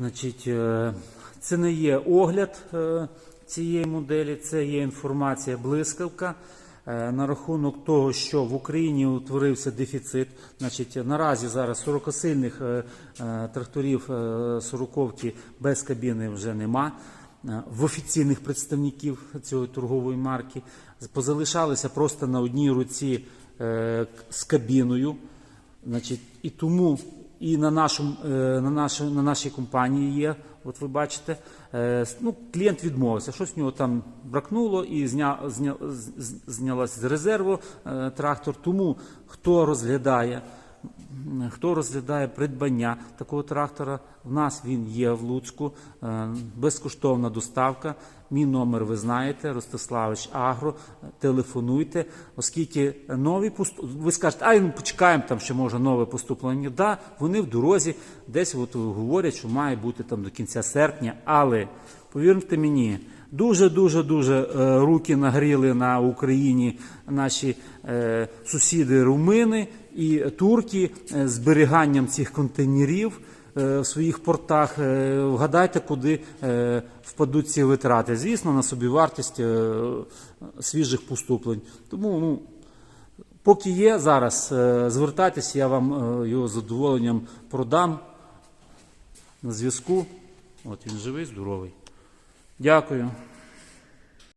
Значить, е, це не є огляд е, цієї моделі, це є інформація блискавка. е, На рахунок того, що в Україні утворився дефіцит, значить наразі зараз 40-сильних е, е, тракторів сороковки без кабіни вже нема. В офіційних представників цієї торгової марки позалишалися просто на одній руці з кабіною. Значить, і тому і на, нашому, е, на, нашій, на нашій компанії є, от ви бачите, е, ну, клієнт відмовився, щось в нього там бракнуло і зня, зня, знялась з резерву е, трактор. Тому хто розглядає, хто розглядає придбання такого трактора, в нас він є в Луцьку, е, безкоштовна доставка. Мій номер ви знаєте, Ростиславич Агро. Телефонуйте, оскільки нові поступ... ви скажете, ай, ну почекаємо там, ще може нове поступлення. Да, вони в дорозі, десь от говорять, що має бути там до кінця серпня. Але повірте мені, дуже дуже руки нагріли на Україні наші е, сусіди румини і турки е, зберіганням цих контейнерів е, в своїх портах. Вгадайте, куди впадуть ці витрати. Звісно, на собівартість свіжих поступлень. Тому ну, поки є зараз, звертайтеся, я вам його з задоволенням продам на зв'язку. От він живий, здоровий. Дякую.